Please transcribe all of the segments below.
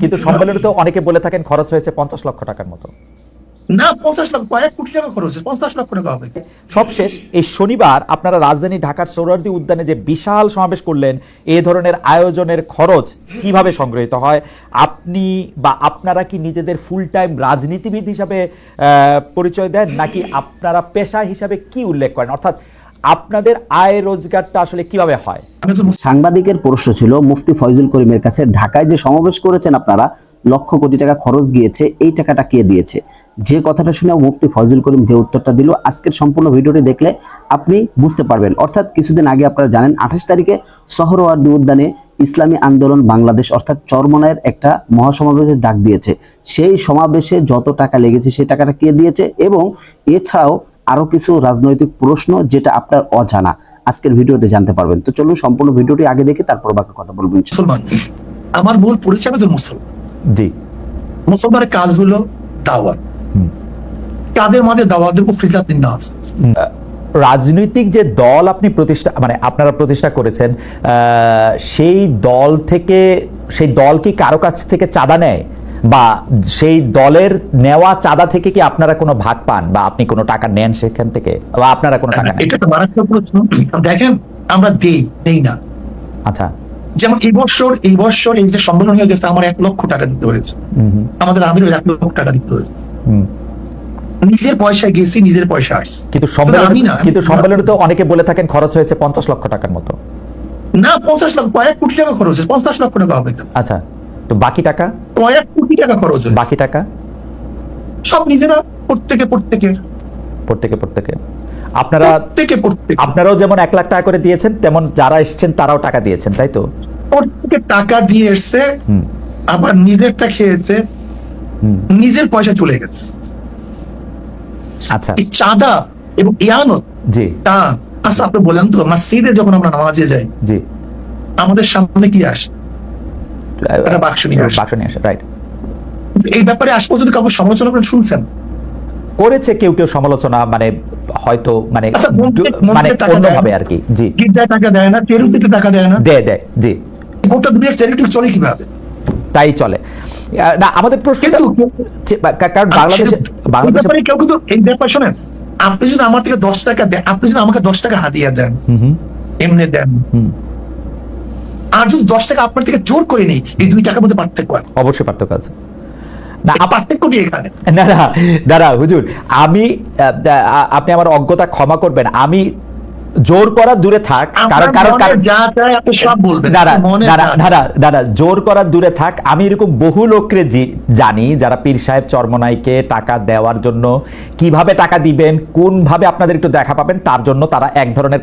কিন্তু সম্মেলনে তো অনেকে বলে থাকেন খরচ হয়েছে পঞ্চাশ লক্ষ টাকার মতো। না পঞ্চাশ লক্ষ কয়েক কোটি টাকা খরচ হয়েছে পঞ্চাশ লক্ষ টাকা হবে। সবশেষ এই শনিবার আপনারা রাজধানী ঢাকার সৌরার্দি উদ্যানে যে বিশাল সমাবেশ করলেন এই ধরনের আয়োজনের খরচ কীভাবে সংগৃহীত হয়? আপনি বা আপনারা কি নিজেদের ফুল টাইম রাজনীতিবিদ হিসাবে আহ, পরিচয় দেন নাকি আপনারা পেশা হিসাবে কি উল্লেখ করেন? অর্থাৎ আপনাদের আয় রোজগারটা আসলে কীভাবে হয়? সাংবাদিকের প্রশ্ন ছিল, মুফতি ফয়জুল করিমের কাছে ঢাকায় যে সমাবেশ করেছেন আপনারা, লক্ষ কোটি টাকা খরচ গিয়েছে, এই টাকাটা কে দিয়েছে? যে কথাটা শুনে মুফতি ফয়জুল করিম যে উত্তরটা দিল, আজকের সম্পূর্ণ ভিডিওটি দেখলে আপনি বুঝতে পারবেন। অর্থাৎ কিছুদিন আগে আপনারা জানেন, আঠাশ তারিখে শহরওয়ার্দী উদ্যানে ইসলামী আন্দোলন বাংলাদেশ, অর্থাৎ চরমনায়ের একটা মহাসমাবেশের ডাক দিয়েছে। সেই সমাবেশে যত টাকা লেগেছে, সেই টাকাটা কে দিয়েছে? এবং এছাড়াও আরও কিছু রাজনৈতিক প্রশ্ন যেটা আপনার অজানা। আজকের ভিডিওতে জানতে পারবেন। তো চলুন সম্পূর্ণ ভিডিওটি আগে দেখে তারপর বাকি কথা বলব ইনশাআল্লাহ। মুসলমান আমার মূল পরিচয় আমি মুসলমান। জি। মুসলমানের কাজ হলো দাওয়াত। হুম। কাদের মাঝে দাওয়াত দেবো ফিজাত দিন নাস রাজনৈতিক যে দল আপনি প্রতিষ্ঠা মানে আপনারা প্রতিষ্ঠা করেছেন আহ, সেই দল থেকে সেই দল কি কারও কাছ থেকে চাঁদা নেয়? বা সেই দলের নেওয়া চাঁদা থেকে কি আপনারা কোনো ভাগ পান বা আপনি কোনো টাকা নেন সেখান থেকে বা আপনারা কোনো টাকা এটা তো মারাত্মক প্রশ্ন। দেখেন আমরা দেই দেই না। আচ্ছা। যেমন এই বছর এই বছর এই যে সম্মেলন হয়ে গেছে আমার এক লক্ষ টাকা দিতে হয়েছে। আমাদের আমিরও এক লক্ষ টাকা দিতে হয়েছে। নিজের পয়সা গেছি নিজের পয়সা আসছে। কিন্তু আমি না। কিন্তু সম্মেলনে তো অনেকে বলে থাকেন খরচ হয়েছে পঞ্চাশ লক্ষ টাকার মতো। না পঞ্চাশ লক্ষ কয়েক কোটি টাকা খরচ হয়েছে পঞ্চাশ লক্ষ টাকা হবে। আচ্ছা তো বাকি টাকা? কয়েক কোটি টাকা খরচ হয়েছে। বাকি টাকা? সব নিজেরা প্রত্যেকে প্রত্যেকে প্রত্যেকে প্রত্যেকে আপনারা প্রত্যেকে প্রত্যেকে। আপনারাও যেমন এক লাখ টাকা করে দিয়েছেন তেমন যারা এসছেন তারাও টাকা দিয়েছেন তাই তো? প্রত্যেকে টাকা দিয়ে এসছে আবার নিজেরটা খেয়েছে নিজের পয়সা চলে গেছে। আচ্ছা। এই চাঁদা এবং ইয়ানত জি। তা আচ্ছা আপনি বলেন তো মসজিদে যখন আমরা নামাজে যাই জি। আমাদের সামনে কি আসে? বাক্স নিয়ে আসে। বাক্স নিয়ে আসে রাইট এই ব্যাপারে আজ পর্যন্ত কাউকে সমালোচনা করে শুনছেন। করেছে কেউ কেউ সমালোচনা মানে হয়তো মানে আচ্ছা, মানে অন্যভাবে আর কি জি। গির্জায় টাকা দেয় না টেরুটিতে টাকা দেয় না। দেয় দেয় জি। গোটা দুনিয়ার চ্যারিটি চলে কীভাবে? তাই চলে। না আমাদের প্রশ্ন কিন্তু কারণ বাংলাদেশে বাংলাদেশে ব্যাপারে কেউ কিন্তু এই ব্যাপার শোনেন আপনি যদি আমার থেকে দশ টাকা দেন আপনি যদি আমাকে দশ টাকা হাতিয়ে দেন হুম হুম। এমনি দেন। হুম। আর যদি দশ টাকা আপনার থেকে জোর করে নেই এই দুই টাকার মধ্যে পার্থক্য আছে। অবশ্যই পার্থক্য আছে। না না দাঁড়া হুজুর আমি আপনি আমার অজ্ঞতা ক্ষমা করবেন। আমি জোর করা দূরে থাক কারণ কারণ কারণ যা চায় সব বলবেন দাঁড়া দাঁড়া জোর করা দূরে থাক। আমি এরকম বহু লোককে জানি যারা পীর সাহেব চরমনাইকে টাকা দেওয়ার জন্য কীভাবে টাকা দিবেন কোন ভাবে আপনাদের একটু দেখা পাবেন তার জন্য তারা এক ধরনের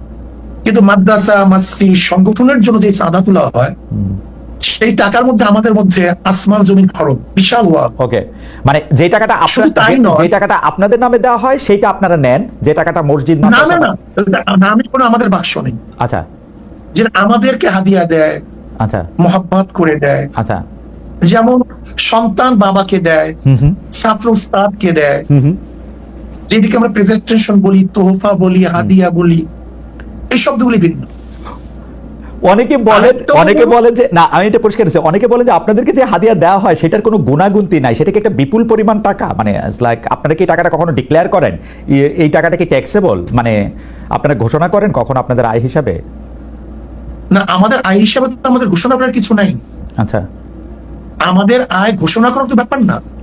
কিন্তু মাদ্রাসা মসজিদ সংগঠনের জন্য যে চাঁদা তোলা হয় সেই টাকার মধ্যে আমাদের মধ্যে আসমান জমিন ফরক বিশাল ওকে মানে যে টাকাটা যে- নয়। যে টাকাটা আপনাদের নামে দেওয়া হয় সেটা আপনারা নেন যে টাকাটা মসজিদ না না না নামে কোনো আমাদের বাক্স নেই। আচ্ছা। যে আমাদেরকে হাদিয়া দেয় আচ্ছা। মোহাম্মত করে দেয়। আচ্ছা। যেমন সন্তান বাবাকে দেয় ছাত্র উস্তাদকে দেয়। যেটিকে আমরা প্রেজেন্টেশন বলি তোহফা বলি হাদিয়া বলি এই শব্দগুলি ভিন্ন। অনেকে বলেন অনেকে বলেন যে না আমি এটা পরিষ্কার করেছি। অনেকে বলেন যে আপনাদেরকে যে হাদিয়া দেওয়া হয় সেটার কোনো গুণাগুন্তি নাই। সেটাকে একটা বিপুল পরিমাণ টাকা মানে লাইক আপনারা কি টাকাটা কখনো ডিক্লেয়ার করেন? এই টাকাটা কি ট্যাক্সেবল মানে আপনারা ঘোষণা করেন কখন আপনাদের আয় হিসাবে? না আমাদের আয় হিসাবে তো আমাদের ঘোষণা করার কিছু নাই। আচ্ছা। আমাদের আয় ঘোষণা করার তো ব্যাপার না।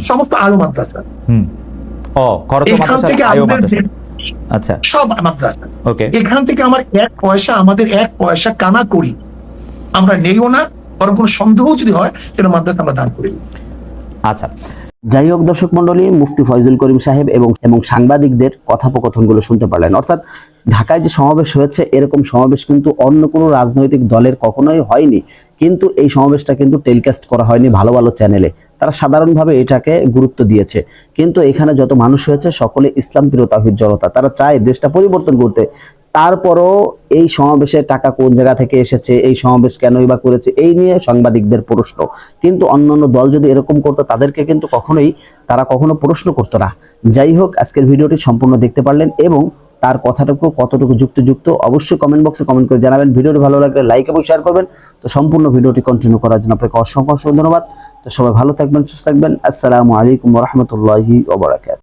সমস্ত আলো মাদ্রাসা। এখান থেকে আচ্ছা। সব মাদ্রাসা। ওকে। এখান থেকে আমার এক পয়সা আমাদের এক পয়সা কানা করি। আমরা নেইও না বরং কোনো সন্দেহ যদি হয় সেটা মাদ্রাসা আমরা দান করি। আচ্ছা। যাই হোক দর্শক মন্ডলী মুফতি ফয়জুল করিম সাহেব এবং এবং সাংবাদিকদের কথোপকথনগুলো শুনতে পারলেন। অর্থাৎ ঢাকায় যে সমাবেশ হয়েছে, এরকম সমাবেশ কিন্তু অন্য কোনো রাজনৈতিক দলের কখনোই হয়নি। কিন্তু এই সমাবেশটা কিন্তু টেলিকাস্ট করা হয়নি ভালো ভালো চ্যানেলে। তারা সাধারণভাবে এটাকে গুরুত্ব দিয়েছে। কিন্তু এখানে যত মানুষ হয়েছে, সকলে ইসলাম প্রিয় তাহিদ জনতা। তারা চায় দেশটা পরিবর্তন করতে। তারপরও এই সমাবেশে টাকা কোন জায়গা থেকে এসেছে, এই সমাবেশ কেনই বা করেছে, এই নিয়ে সাংবাদিকদের প্রশ্ন। কিন্তু অন্যান্য দল যদি এরকম করতো, তাদেরকে কিন্তু কখনোই তারা কখনো প্রশ্ন করতো না। যাই হোক, আজকের ভিডিওটি সম্পূর্ণ দেখতে পারলেন এবং তার কথাটুকু কতটুকু যুক্তিযুক্ত অবশ্যই কমেন্ট বক্সে কমেন্ট করে জানাবেন। ভিডিওটি ভালো লাগলে লাইক এবং শেয়ার করবেন। তো সম্পূর্ণ ভিডিওটি কন্টিনিউ করার জন্য আপনাকে অসংখ্য অসংখ্য ধন্যবাদ। তো সবাই ভালো থাকবেন, সুস্থ থাকবেন। আসসালামু আলাইকুম রহমতুল্লাহি